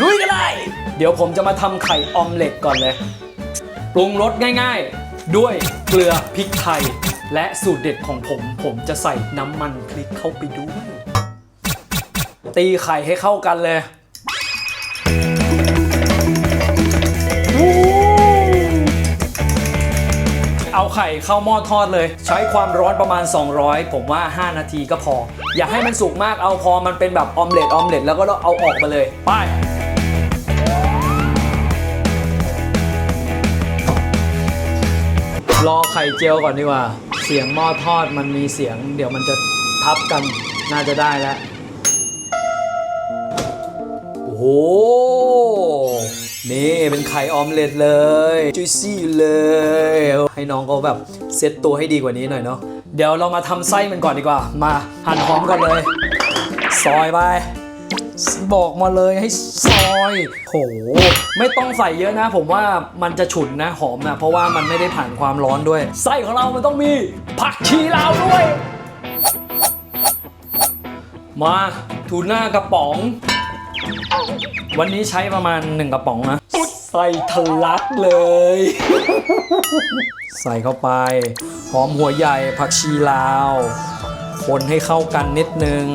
ลุยกันเลยเดี๋ยวผมจะมาทำไข่ออมเล็ตก่อนเลยปรุงรสง่ายๆ ด้วยเกลือพริกไทย และสูตรเด็ดของผม ผมจะใส่น้ำมันพริกเข้าไปด้วย ตีไข่ให้เข้ากันเลย เอาไข่เข้าหม้อทอดเลย ใช้ความร้อนประมาณ 200 ผมว่า 5 นาทีก็พอ อย่าให้มันสุกมากเอาพอมันเป็นแบบออมเล็ตออมเล็ตแล้วก็เอาออกมาเลยไปรอไข่เจียวก่อนดีกว่า เสียงหม้อทอดมันมีเสียง เดี๋ยวมันจะทับกันน่าจะได้แล้ว โอ้โห นี่เป็นไข่ออมเล็ตเลย จุยซี่เลย ให้น้องเขาแบบเซ็ตตัวให้ดีกว่านี้หน่อยเนาะเดี๋ยวเรามาทำไส้มันก่อนดีกว่า มาหั่นหอมก่อนเลย ซอยไปบอกมาเลยให้ซอยโห ไม่ต้องใส่เยอะนะ ผมว่ามันจะฉุนนะหอมนะเพราะว่ามันไม่ได้ผ่านความร้อนด้วย ไส้ของเรามันต้องมีผักชีลาวด้วย มาทูน่ากระป๋อง วันนี้ใช้ประมาณ 1 กระป๋องนะ ใส่ทะลักเลย ใส่เข้าไป หอมหัวใหญ่ผักชีลาว คนให้เข้ากันนิดนึง